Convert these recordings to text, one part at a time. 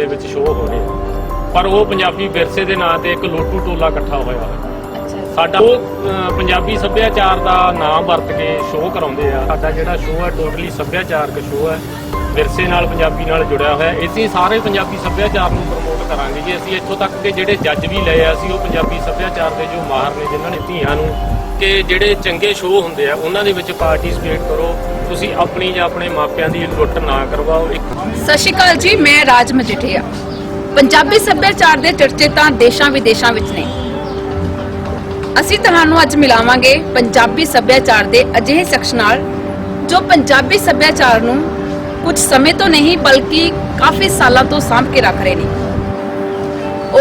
ਦੇ ਵਿੱਚ ਸ਼ੋਅ ਹੋ ਰਹੇ ਆ ਪਰ ਉਹ ਪੰਜਾਬੀ ਵਿਰਸੇ ਦੇ ਨਾਂ ਤੇ ਇੱਕ ਲੋਟੂ ਟੋਲਾ ਇਕੱਠਾ ਹੋਇਆ ਹੋਇਆ। ਅੱਛਾ ਸਾਡਾ ਉਹ ਅਹ, ਪੰਜਾਬੀ ਸੱਭਿਆਚਾਰ ਦਾ ਨਾਮ ਵਰਤ ਕੇ ਸ਼ੋਅ ਕਰਾਉਂਦੇ ਆ। ਸਾਡਾ ਜਿਹੜਾ ਸ਼ੋਅ ਹੈ ਟੋਟਲੀ ਸੱਭਿਆਚਾਰਕ ਸ਼ੋਅ ਹੈ। ਵਿਰਸੇ ਨਾਲ ਪੰਜਾਬੀ ਨਾਲ ਜੁੜਿਆ ਹੋਇਆ। ਹੈ। ਅਸੀਂ ਸਾਰੇ ਪੰਜਾਬੀ ਸੱਭਿਆਚਾਰ ਨੂੰ ਪ੍ਰਮੋਟ ਕਰਾਂਗੇ ਜੀ। ਅਸੀਂ ਇੱਥੋਂ ਤੱਕ ਕਿ ਜਿਹੜੇ ਜੱਜ ਵੀ ਲਏ ਆ ਅਸੀਂ ਉਹ ਪੰਜਾਬੀ ਸੱਭਿਆਚਾਰ ਦੇ ਜੋ ਮਾਹਰ ਨੇ ਜਿਨ੍ਹਾਂ ਨੇ ਧੀਆਂ ਨੂੰ ਕਿ ਜਿਹੜੇ ਚੰਗੇ ਸ਼ੋਅ ਹੁੰਦੇ ਆ, ਉਹਨਾਂ ਦੇ ਵਿੱਚ ਪਾਰਟਿਸਿਪੇਟ ਕਰੋ। ਤੁਸੀਂ ਆਪਣੀ ਜਾਂ ਆਪਣੇ ਮਾਪਿਆਂ ਦੀ ਲੁੱਟ ਨਾ ਕਰਵਾਓ। ਸਤਿ ਸ਼੍ਰੀ ਅਕਾਲ ਜੀ, ਮੈਂ ਰਾਜ ਮਜੀਠੀਆ। ਪੰਜਾਬੀ ਸੱਭਿਆਚਾਰ ਦੇ ਚਰਚੇ ਤਾਂ ਦੇਸ਼ਾਂ ਵਿਦੇਸ਼ਾਂ ਵਿੱਚ ਨੇ। ਅਸੀਂ ਤੁਹਾਨੂੰ ਅੱਜ ਮਿਲਾਵਾਂਗੇ ਪੰਜਾਬੀ ਸੱਭਿਆਚਾਰ ਦੇ ਅਜਿਹੇ ਸ਼ਖਸ ਨਾਲ, ਜੋ ਪੰਜਾਬੀ ਸੱਭਿਆਚਾਰ ਨੂੰ ਕੁਝ ਸਮੇਂ ਤੋਂ ਨਹੀਂ, ਬਲਕਿ ਕਾਫੀ ਸਾਲਾਂ ਤੋਂ ਸਾਂਭ ਕੇ ਰੱਖ ਰਹੇ ਨੇ।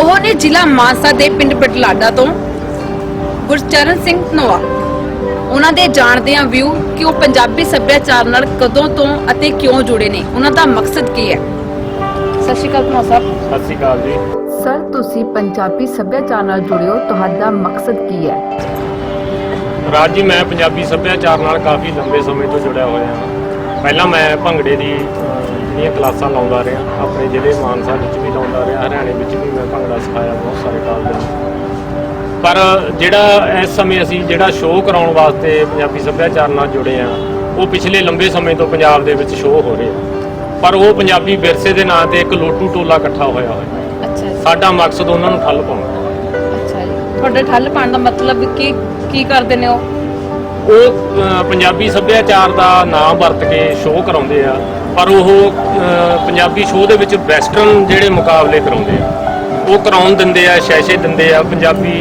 ਉਹ ਨੇ ਜ਼ਿਲ੍ਹਾ ਮਾਨਸਾ ਦੇ ਪਿੰਡ ਬਟਲਾਡਾ ਤੋਂ ਗੁਰਚਰਨ ਸਿੰਘ ਧਨੋਆ। ਉਹਨਾਂ ਦੇ ਜਾਣਦੇ ਆ ਵਿਊ ਕਿ ਉਹ ਪੰਜਾਬੀ ਸੱਭਿਆਚਾਰ ਨਾਲ ਕਦੋਂ ਤੋਂ ਅਤੇ ਕਿਉਂ ਜੁੜੇ ਨੇ। ਉਹਨਾਂ ਦਾ ਮਕਸਦ ਕੀ ਹੈ? ਸਤਿ ਸ਼੍ਰੀ ਅਕਾਲ ਧਨੋਆ ਸਾਹਿਬ। ਸਤਿ ਸ਼੍ਰੀ ਅਕਾਲ ਜੀ। ਸਰ ਤੁਸੀਂ ਪੰਜਾਬੀ ਸੱਭਿਆਚਾਰ ਨਾਲ ਜੁੜੇ ਹੋ ਤੁਹਾਡਾ ਮਕਸਦ ਕੀ ਹੈ? ਰਾਜ ਜੀ ਮੈਂ ਪੰਜਾਬੀ ਸੱਭਿਆਚਾਰ ਨਾਲ ਕਾਫੀ ਲੰਬੇ ਸਮੇਂ ਤੋਂ ਜੁੜਿਆ ਹੋਇਆ ਹਾਂ। ਪਹਿਲਾਂ ਮੈਂ ਭੰਗੜੇ ਦੀ ਜਿਹੜੀਆਂ ਕਲਾਸਾਂ ਲਾਉਂਦਾ ਰਿਹਾ। ਆਪਣੇ ਜ਼ਿਲ੍ਹੇ ਮਾਨਸਾ ਵਿੱਚ ਵੀ ਲਾਉਂਦਾ ਰਿਹਾ। ਹਰਿਆਣੇ ਵਿੱਚ ਵੀ ਮੈਂ ਭੰਗੜਾ ਸਿਖਾਇਆ ਬਹੁਤ ਸਾਰੇ ਕਾਲਜਾਂ ਪਰ ਜਿਹੜਾ ਇਸ ਸਮੇਂ ਅਸੀਂ ਜਿਹੜਾ ਸ਼ੋਅ ਕਰਾਉਣ ਵਾਸਤੇ ਪੰਜਾਬੀ ਸੱਭਿਆਚਾਰ ਨਾਲ ਜੁੜੇ ਆ ਉਹ ਪਿਛਲੇ ਲੰਬੇ ਸਮੇਂ ਤੋਂ ਪੰਜਾਬ ਦੇ ਵਿੱਚ ਸ਼ੋਅ ਹੋ ਰਹੇ। ਆ ਪਰ ਉਹ ਪੰਜਾਬੀ ਵਿਰਸੇ ਦੇ ਨਾਂ ਤੇ ਇੱਕ ਲੋਟੂ ਟੋਲਾ ਇਕੱਠਾ ਹੋਇਆ ਹੋਇਆ। ਅੱਛਾ ਸਾਡਾ ਮਕਸਦ ਉਹਨਾਂ ਨੂੰ ਠੱਲ ਪਾਉਣਾ। ਅੱਛਾ ਜੀ। ਤੁਹਾਡੇ ਠੱਲ ਪਾਉਣ ਦਾ ਮਤਲਬ ਕੀ ਕੀ ਕਰਦੇ ਨੇ ਉਹ? ਉਹ ਪੰਜਾਬੀ ਸੱਭਿਆਚਾਰ ਦਾ ਨਾਮ ਵਰਤ ਕੇ ਸ਼ੋਅ ਕਰਾਉਂਦੇ ਆ ਪਰ ਉਹ ਪੰਜਾਬੀ ਸ਼ੋਅ ਦੇ ਵਿੱਚ ਵੈਸਟਰਨ ਜਿਹੜੇ ਮੁਕਾਬਲੇ ਕਰਾਉਂਦੇ ਆ। ਉਹ ਕਰਾਉਣ ਦਿੰਦੇ ਆ ਸ਼ੈਸ਼ੇ ਦਿੰਦੇ ਆ। ਪੰਜਾਬੀ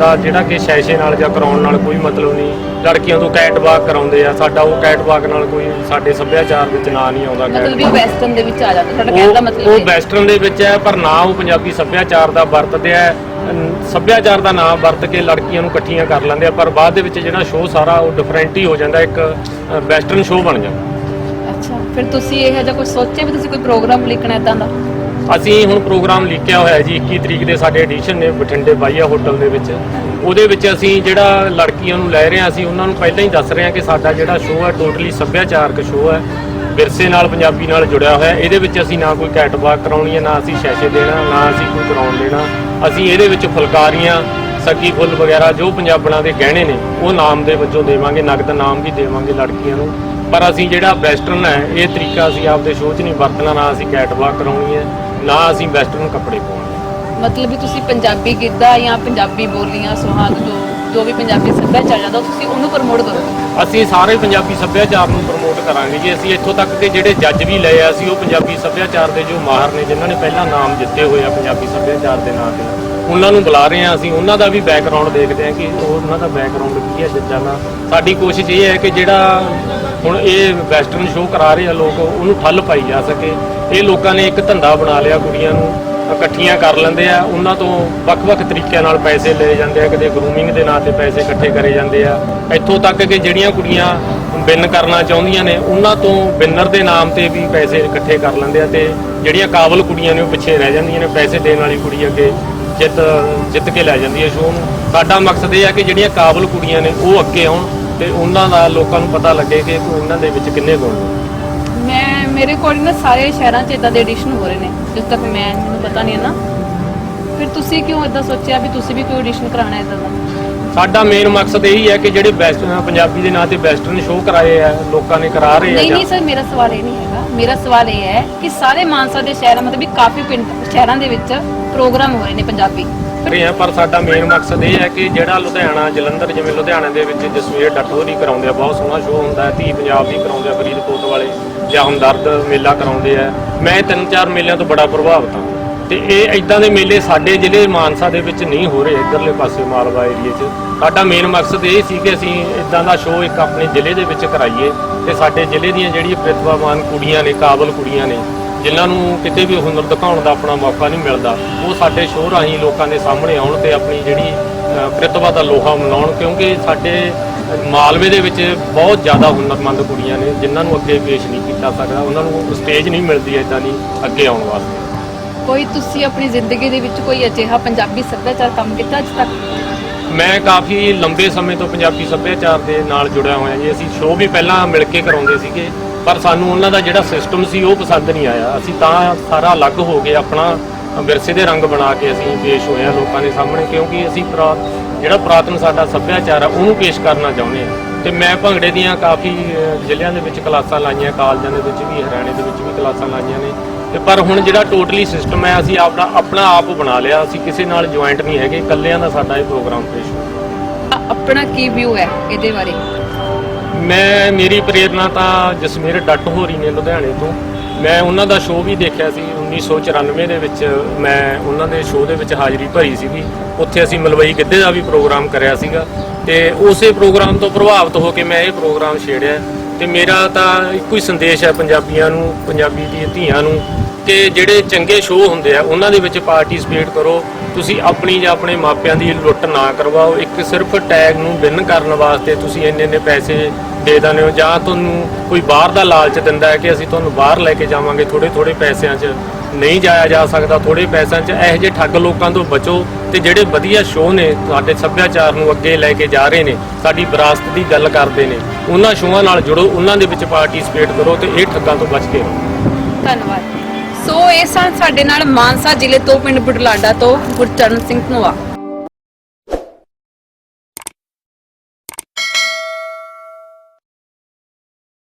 ਦਾ ਜਿਹੜਾ ਕਿ ਸ਼ੈਸ਼ੇ ਨਾਲ ਜਾਂ ਕਰਾਉਣ ਨਾਲ ਕੋਈ ਮਤਲਬ ਨਹੀਂ। ਲੜਕੀਆਂ ਤੋਂ ਕੈਟਵਾਕ ਕਰਾਉਂਦੇ ਆ। ਸਾਡਾ ਉਹ ਕੈਟਵਾਕ ਨਾਲ ਕੋਈ ਸਾਡੇ ਸੱਭਿਆਚਾਰ ਵਿੱਚ ਨਾਂ ਨਹੀਂ ਆਉਂਦਾ ਮਤਲਬ ਵੀ। ਵੈਸਟਰਨ ਦੇ ਵਿੱਚ ਆ ਜਾਂਦਾ। ਤੁਹਾਡਾ ਕਹਿਣ ਦਾ ਮਤਲਬ ਉਹ ਇਹ ਹੈ। ਵੈਸਟਰਨ ਦੇ ਵਿੱਚ ਹੈ ਪਰ ਨਾ ਉਹ ਪੰਜਾਬੀ ਸੱਭਿਆਚਾਰ ਦਾ ਵਰਤਦੇ ਆ। ਸੱਭਿਆਚਾਰ ਦਾ ਨਾਮ ਵਰਤ ਕੇ ਲੜਕੀਆਂ ਨੂੰ ਇਕੱਠੀਆਂ ਕਰ ਲੈਂਦੇ ਆ ਪਰ ਬਾਅਦ ਦੇ ਵਿੱਚ ਜਿਹੜਾ ਸ਼ੋਅ ਸਾਰਾ ਉਹ ਡਿਫਰੈਂਟ ਹੀ ਹੋ ਜਾਂਦਾ। ਇੱਕ ਵੈਸਟਰਨ ਸ਼ੋਅ ਬਣ ਜਾਂਦਾ। ਅੱਛਾ ਫਿਰ ਤੁਸੀਂ ਇਹ ਜਿਹਾ ਕੁਝ ਸੋਚਿਆ ਵੀ ਤੁਸੀਂ ਕੋਈ ਪ੍ਰੋਗਰਾਮ ਲਿਖਣਾ ਇਦਾਂ ਦਾ ਅਸੀਂ ਹੁਣ ਪ੍ਰੋਗਰਾਮ ਲਿਖਿਆ ਹੋਇਆ ਜੀ 21 ਤਰੀਕ ਦੇ ਸਾਡੇ ਐਡੀਸ਼ਨ ਨੇ ਬਠਿੰਡੇ ਬਾਈਆ ਹੋਟਲ ਦੇ ਵਿੱਚ। ਉਹਦੇ ਵਿੱਚ ਅਸੀਂ ਜਿਹੜਾ ਲੜਕੀਆਂ ਨੂੰ ਲੈ ਰਹੇ ਹਾਂ, ਅਸੀਂ ਉਹਨਾਂ ਨੂੰ ਪਹਿਲਾਂ ਹੀ ਦੱਸ ਰਹੇ ਹਾਂ ਕਿ ਸਾਡਾ ਜਿਹੜਾ ਸ਼ੋਅ ਹੈ ਟੋਟਲੀ ਸੱਭਿਆਚਾਰਕ ਸ਼ੋਅ ਹੈ। ਵਿਰਸੇ ਨਾਲ, ਪੰਜਾਬੀ ਨਾਲ ਜੁੜਿਆ ਹੋਇਆ ਇਹਦੇ ਵਿੱਚ ਅਸੀਂ ਨਾ ਕੋਈ ਕੈਟਵਾਕ ਕਰਾਉਣੀ ਹੈ, ਨਾ ਅਸੀਂ ਸ਼ੈਸ਼ੇ ਦੇਣਾ, ਨਾ ਅਸੀਂ ਕੋਈ ਕਰਾਉਣ ਦੇਣਾ। ਅਸੀਂ ਇਹਦੇ ਵਿੱਚ ਫੁਲਕਾਰੀਆਂ, ਸੱਗੀ ਫੁੱਲ ਵਗੈਰਾ ਜੋ ਪੰਜਾਬਣਾਂ ਦੇ ਗਹਿਣੇ ਨੇ, ਉਹ ਨਾਮ ਦੇ ਵਜੋਂ ਦੇਵਾਂਗੇ, ਨਗਦ ਨਾਮ ਵੀ ਦੇਵਾਂਗੇ ਲੜਕੀਆਂ ਨੂੰ। ਪਰ ਅਸੀਂ ਜਿਹੜਾ ਵੈਸਟਰਨ ਹੈ, ਇਹ ਤਰੀਕਾ ਅਸੀਂ ਆਪਦੇ ਸ਼ੋਅ 'ਚ ਨਹੀਂ ਵਰਤਣਾ, ਨਾ ਅਸੀਂ ਕੈਟਵਾਕ ਕਰਾਉਣੀ ਹੈ। ਨਾ ਅਸੀਂ ਵੈਸਟਰਨ ਕੱਪੜੇ ਪਾਉਣੇ ਮਤਲਬ ਵੀ ਤੁਸੀਂ ਪੰਜਾਬੀ ਗਿੱਧਾ ਜਾਂ ਪੰਜਾਬੀ ਬੋਲੀਆਂ ਸੁਹਾਗ ਜੋ ਜੋ ਵੀ ਪੰਜਾਬੀ ਸੱਭਿਆਚਾਰ ਜਾਂਦਾ ਤੁਸੀਂ ਉਹਨੂੰ ਪ੍ਰਮੋਟ ਕਰੋ। ਅਸੀਂ ਸਾਰੇ ਪੰਜਾਬੀ ਸੱਭਿਆਚਾਰ ਨੂੰ ਪ੍ਰਮੋਟ ਕਰਾਂਗੇ ਜੀ। ਅਸੀਂ ਇੱਥੋਂ ਤੱਕ ਕਿ ਜਿਹੜੇ ਜੱਜ ਵੀ ਲਏ ਆ ਅਸੀਂ ਉਹ ਪੰਜਾਬੀ ਸੱਭਿਆਚਾਰ ਦੇ ਜੋ ਮਾਹਰ ਨੇ ਜਿਨ੍ਹਾਂ ਨੇ ਪਹਿਲਾਂ ਨਾਮ ਜਿੱਤੇ ਹੋਏ ਆ ਪੰਜਾਬੀ ਸੱਭਿਆਚਾਰ ਦੇ ਨਾਂ ਤੇ ਉਹਨਾਂ ਨੂੰ ਬੁਲਾ ਰਹੇ ਆ ਅਸੀਂ। ਉਹਨਾਂ ਦਾ ਵੀ ਬੈਕਗ੍ਰਾਉਂਡ ਦੇਖਦੇ ਆ ਕਿ ਉਹ ਉਹਨਾਂ ਦਾ ਬੈਕਗ੍ਰਾਉਂਡ ਕੀ ਹੈ ਜੱਜਾਂ ਦਾ। ਸਾਡੀ ਕੋਸ਼ਿਸ਼ ਇਹ ਹੈ ਕਿ ਜਿਹੜਾ ਹੁਣ ਇਹ ਵੈਸਟਰਨ ਸ਼ੋਅ ਕਰਾ ਰਹੇ ਆ ਲੋਕ ਉਹਨੂੰ ਠੱਲ ਪਾਈ ਜਾ ਸਕੇ। ਇਹ ਲੋਕਾਂ ਨੇ ਇੱਕ ਧੰਦਾ ਬਣਾ ਲਿਆ ਕੁੜੀਆਂ ਨੂੰ, ਇਕੱਠੀਆਂ ਕਰ ਲੈਂਦੇ ਆ, ਉਹਨਾਂ ਤੋਂ ਵੱਖ-ਵੱਖ ਤਰੀਕਿਆਂ ਨਾਲ ਪੈਸੇ ਲਏ ਜਾਂਦੇ ਆ ਕਿਤੇ ਗਰੂਮਿੰਗ ਦੇ ਨਾਂ ਤੇ ਪੈਸੇ ਇਕੱਠੇ ਕਰੇ ਜਾਂਦੇ ਆ। ਇੱਥੋਂ ਤੱਕ ਕਿ ਜਿਹੜੀਆਂ ਕੁੜੀਆਂ ਵਿਨ ਕਰਨਾ ਚਾਹੁੰਦੀਆਂ ਨੇ, ਉਹਨਾਂ ਤੋਂ ਵਿਨਰ ਦੇ ਨਾਮ ਤੇ ਵੀ ਪੈਸੇ ਇਕੱਠੇ ਕਰ ਲੈਂਦੇ ਆ ਤੇ ਜਿਹੜੀਆਂ ਕਾਬਲ ਕੁੜੀਆਂ ਨੇ ਉਹ ਪਿੱਛੇ ਰਹਿ ਜਾਂਦੀਆਂ ਨੇ, ਪੈਸੇ ਦੇਣ ਵਾਲੀ ਕੁੜੀ ਅੱਗੇ ਜਿੱਤ ਜਿੱਤ ਕੇ ਲੈ ਜਾਂਦੀ ਹੈ ਸ਼ੋਅ ਨੂੰ। ਸਾਡਾ ਮਕਸਦ ਇਹ ਹੈ ਕਿ ਜਿਹੜੀਆਂ ਕਾਬਲ ਕੁੜੀਆਂ ਨੇ ਉਹ ਅੱਗੇ ਆਉਣ ਤੇ ਉਹਨਾਂ ਦਾ ਲੋਕਾਂ ਨੂੰ ਪਤਾ ਲੱਗੇ ਕਿ ਉਹਨਾਂ ਦੇ ਵਿੱਚ ਕਿੰਨੇ ਗੁਣ ਨੇ। ਮੇਰੇ ਕੋਲ ਨਾ ਸਾਰੇ ਸ਼ਹਿਰਾਂ 'ਚ ਇਦਾਂ ਦੇ ਐਡੀਸ਼ਨ ਹੋ ਰਹੇ ਨੇ, ਜਦ ਤੱਕ ਮੈਂ, ਮੈਨੂੰ ਪਤਾ ਨਹੀਂ ਹੈ ਨਾ। ਫਿਰ ਤੁਸੀਂ ਕਿਉਂ ਇਦਾਂ ਸੋਚਿਆ ਵੀ ਤੁਸੀਂ ਵੀ ਕੋਈ ਐਡੀਸ਼ਨ ਕਰਾਉਣਾ ਇਦਾਂ ਦਾ? ਸਾਡਾ ਮੇਨ ਮਕਸਦ ਇਹੀ ਹੈ ਕਿ ਜਿਹੜੇ ਬੈਸਟ ਪੰਜਾਬੀ ਦੇ ਨਾਂ ਤੇ ਵੈਸਟਰਨ ਸ਼ੋਅ ਕਰਾਏ ਆ ਲੋਕਾਂ ਨੇ ਕਰਾ ਰਹੇ ਆ ਨਹੀਂ ਨਹੀਂ ਸਰ ਮੇਰਾ ਸਵਾਲ ਇਹ ਨਹੀਂ ਹੈਗਾ। ਮੇਰਾ ਸਵਾਲ ਇਹ ਹੈ ਕਿ ਸਾਰੇ ਮਾਨਸਾ ਦੇ ਸ਼ਹਿਰਾਂ ਮਤਲਬ ਵੀ ਕਾਫੀ ਪਿੰਡ ਸ਼ਹਿਰਾਂ ਦੇ ਵਿੱਚ ਪ੍ਰੋਗਰਾਮ ਹੋ ਰਹੇ ਨੇ ਪੰਜਾਬੀ। ਰਹੇ ਆ ਪਰ ਸਾਡਾ ਮੇਨ ਮਕਸਦ ਇਹ ਹੈ ਕਿ ਜਿਹੜਾ ਲੁਧਿਆਣਾ ਜਲੰਧਰ ਜਿਵੇਂ ਲੁਧਿਆਣਾ ਦੇ ਵਿੱਚ ਜਸਵੀਰ ਡੱਟੋਰੀ ਕਰਾਉਂਦੇ ਆ ਬਹੁਤ ਸੋਹਣਾ ਸ਼ੋਅ ਹੁੰਦਾ ਹੈ ਧੀ ਪੰਜਾਬ ਦੀ ਕਰਾਉਂਦੇ ਆ ਫਰੀਦਕੋਟ ਵਾਲੇ ਜਾਂ ਹਮਦਰਦ ਮੇਲਾ ਕਰਾਉਂਦੇ ਆ। ਮੈਂ ਤਿੰਨ ਚਾਰ ਮੇਲਿਆਂ ਤੋਂ ਬੜਾ ਪ੍ਰਭਾਵਿਤ ਹਾਂ। ਤੇ ਇਹ ਇਦਾਂ ਦੇ ਮੇਲੇ ਸਾਡੇ ਜ਼ਿਲ੍ਹੇ ਮਾਨਸਾ ਦੇ ਵਿੱਚ ਨਹੀਂ ਹੋ ਰਹੇ ਇਧਰਲੇ ਪਾਸੇ ਮਾਲਵਾ ਏਰੀਏ 'ਚ। ਸਾਡਾ ਮੇਨ ਮਕਸਦ ਇਹ ਸੀ ਕਿ ਅਸੀਂ ਇਦਾਂ ਦਾ ਸ਼ੋਅ ਇੱਕ ਆਪਣੇ ਜ਼ਿਲ੍ਹੇ ਦੇ ਵਿੱਚ ਕਰਾਈਏ ਤੇ ਸਾਡੇ ਜ਼ਿਲ੍ਹੇ ਦੀਆਂ ਜਿਹੜੀਆਂ ਪ੍ਰਤਿਭਾਵਾਨ ਕੁੜੀਆਂ ਨੇ ਕਾਬਲ ਕੁੜੀਆਂ ਨੇ ਜਿਨ੍ਹਾਂ ਨੂੰ ਕਿਤੇ ਵੀ ਹੁਨਰ ਦਿਖਾਉਣ ਦਾ ਆਪਣਾ ਮੌਕਾ ਨਹੀਂ ਮਿਲਦਾ ਉਹ ਸਾਡੇ ਸ਼ੋਅ ਰਾਹੀਂ ਲੋਕਾਂ ਦੇ ਸਾਹਮਣੇ ਆਉਣ ਤੇ ਆਪਣੀ ਜਿਹੜੀ ਅ, ਪ੍ਰਤਿਭਾ ਦਾ ਲੋਹਾ ਮਨਾਉਣ ਕਿਉਂਕਿ ਸਾਡੇ ਮਾਲਵੇ ਦੇ ਵਿੱਚ ਬਹੁਤ ਜ਼ਿਆਦਾ ਹੁਨਰਮੰਦ ਕੁੜੀਆਂ ਨੇ ਜਿਨ੍ਹਾਂ ਨੂੰ ਅੱਗੇ ਪੇਸ਼ ਨਹੀਂ ਕੀਤਾ ਸਕਦਾ ਉਹਨਾਂ ਨੂੰ ਸਟੇਜ ਨਹੀਂ ਮਿਲਦੀ ਇਦਾਂ ਦੀ ਅੱਗੇ ਆਉਣ ਵਾਸਤੇ। ਕੋਈ ਤੁਸੀਂ ਆਪਣੀ ਜ਼ਿੰਦਗੀ ਦੇ ਵਿੱਚ ਕੋਈ ਅਜਿਹਾ ਪੰਜਾਬੀ ਸੱਭਿਆਚਾਰ ਕੰਮ ਕੀਤਾ ਅੱਜ ਤੱਕ? ਮੈਂ ਕਾਫੀ ਲੰਬੇ ਸਮੇਂ ਤੋਂ ਪੰਜਾਬੀ ਸੱਭਿਆਚਾਰ ਦੇ ਨਾਲ ਜੁੜਿਆ ਹੋਇਆ ਜੀ। ਅਸੀਂ ਸ਼ੋਅ ਵੀ ਪਹਿਲਾਂ ਮਿਲ ਕੇ ਕਰਾਉਂਦੇ ਸੀਗੇ, ਪਰ ਸਾਨੂੰ ਉਹਨਾਂ ਦਾ ਜਿਹੜਾ ਸਿਸਟਮ ਸੀ ਉਹ ਪਸੰਦ ਨਹੀਂ ਆਇਆ। ਅਸੀਂ ਤਾਂ ਸਾਰਾ ਅਲੱਗ ਹੋ ਗਏ ਆਪਣਾ ਵਿਰਸੇ ਦੇ ਰੰਗ ਬਣਾ ਕੇ ਅਸੀਂ ਪੇਸ਼ ਹੋਏ ਆ ਲੋਕਾਂ ਦੇ ਸਾਹਮਣੇ, ਕਿਉਂਕਿ ਅਸੀਂ ਪੁਰਾ, ਜਿਹੜਾ ਪੁਰਾਤਨ ਸਾਡਾ ਸੱਭਿਆਚਾਰ ਆ, ਉਹਨੂੰ ਪੇਸ਼ ਕਰਨਾ ਚਾਹੁੰਦੇ ਆ ਤੇ ਮੈਂ ਭੰਗੜੇ ਦੀਆਂ ਕਾਫੀ ਜ਼ਿਲ੍ਹਿਆਂ ਦੇ ਵਿੱਚ ਕਲਾਸਾਂ ਲਾਈਆਂ, ਕਾਲਜਾਂ ਦੇ ਵਿੱਚ ਵੀ, ਹਰਿਆਣੇ ਦੇ ਵਿੱਚ ਵੀ ਕਲਾਸਾਂ ਲਾਈਆਂ ਨੇ। ਤੇ ਪਰ ਹੁਣ ਜਿਹੜਾ ਟੋਟਲੀ ਸਿਸਟਮ ਹੈ ਅਸੀਂ ਆਪਣਾ ਆਪਣਾ ਆਪ ਬਣਾ ਲਿਆ। ਅਸੀਂ ਕਿਸੇ ਨਾਲ ਜੁਆਇੰਟ ਨਹੀਂ ਹੈਗੇ। ਇਕੱਲਿਆਂ ਦਾ ਸਾਡਾ ਇਹ ਪ੍ਰੋਗਰਾਮ ਪੇਸ਼ ਆਪਣਾ ਕੀ ਵਿਊ ਹੈ ਇਹਦੇ ਬਾਰੇ? ਮੈਂ ਮੇਰੀ ਪ੍ਰੇਰਣਾ ਤਾਂ ਜਸਮੀਰ ਡੱਟ ਹੋ ਰਹੀ ਨੇ ਲੁਧਿਆਣੇ ਤੋਂ। ਮੈਂ ਉਹਨਾਂ ਦਾ ਸ਼ੋਅ ਵੀ ਦੇਖਿਆ ਸੀ 1994 ਦੇ ਵਿੱਚ ਮੈਂ ਉਹਨਾਂ ਦੇ ਸ਼ੋਅ ਦੇ ਵਿੱਚ ਹਾਜ਼ਰੀ ਭਰੀ ਸੀਗੀ। ਉੱਥੇ ਅਸੀਂ ਮਲਵਈ ਗਿੱਧੇ ਦਾ ਵੀ ਪ੍ਰੋਗਰਾਮ ਕਰਿਆ ਸੀਗਾ। ਤੇ ਉਸੇ ਪ੍ਰੋਗਰਾਮ ਤੋਂ ਪ੍ਰਭਾਵਿਤ ਹੋ ਕੇ ਮੈਂ ਇਹ ਪ੍ਰੋਗਰਾਮ ਛੇੜਿਆ। ਤੇ ਮੇਰਾ ਤਾਂ ਇੱਕੋ ਹੀ ਸੰਦੇਸ਼ ਹੈ ਪੰਜਾਬੀਆਂ ਨੂੰ, ਪੰਜਾਬੀ ਦੀਆਂ ਧੀਆਂ ਨੂੰ ਕਿ ਜਿਹੜੇ ਚੰਗੇ ਸ਼ੋਅ ਹੁੰਦੇ ਆ, ਉਹਨਾਂ ਦੇ ਵਿੱਚ ਪਾਰਟਿਸਿਪੇਟ ਕਰੋ। ਤੁਸੀਂ ਆਪਣੀ ਜਾਂ ਆਪਣੇ ਮਾਪਿਆਂ ਦੀ ਲੁੱਟ ਨਾ ਕਰਵਾਓ। ਇੱਕ ਸਿਰਫ ਟੈਗ ਨੂੰ ਵਿਨ ਕਰਨ ਵਾਸਤੇ ਤੁਸੀਂ ਇੰਨੇ ਇੰਨੇ ਪੈਸੇ ਦੇ ਦਿੰਦੇ ਹੋ, ਜਾਂ ਤੁਹਾਨੂੰ ਕੋਈ ਬਾਹਰ ਦਾ ਲਾਲਚ ਦਿੰਦਾ ਹੈ ਕਿ ਅਸੀਂ ਤੁਹਾਨੂੰ ਬਾਹਰ ਲੈ ਕੇ ਜਾਵਾਂਗੇ ਥੋੜੇ ਥੋੜੇ ਪੈਸਿਆਂ 'ਚ। ਨਹੀਂ ਜਾਇਆ ਜਾ ਸਕਦਾ ਥੋੜੇ ਪੈਸਿਆਂ 'ਚ ਇਹੋ ਜਿਹੇ ਠੱਗ ਲੋਕਾਂ ਤੋਂ ਬਚੋ ਤੇ ਜਿਹੜੇ ਵਧੀਆ ਸ਼ੋਅ ਨੇ, ਸਾਡੇ ਸੱਭਿਆਚਾਰ ਨੂੰ ਅੱਗੇ ਲੈ ਕੇ ਜਾ ਰਹੇ ਨੇ, ਸਾਡੀ ਵਿਰਾਸਤ ਦੀ ਗੱਲ ਕਰਦੇ ਨੇ, ਉਹਨਾਂ ਸ਼ੋਆਂ ਨਾਲ ਜੁੜੋ, ਉਹਨਾਂ ਦੇ ਵਿੱਚ ਪਾਰਟਿਸਿਪੇਟ ਕਰੋ ਤੇ ਇਹ ਠੱਗਾਂ ਤੋਂ ਬਚ ਕੇ ਰਹੋ। ਧੰਨਵਾਦ। ਸੋ ਇਹ ਸਨ ਸਾਡੇ ਨਾਲ ਮਾਨਸਾ ਜ਼ਿਲ੍ਹੇ ਤੋਂ, ਪਿੰਡ ਬੁਢਲਾਡਾ ਤੋਂ ਗੁਰਚਰਨ ਸਿੰਘ ਧਨੋਆ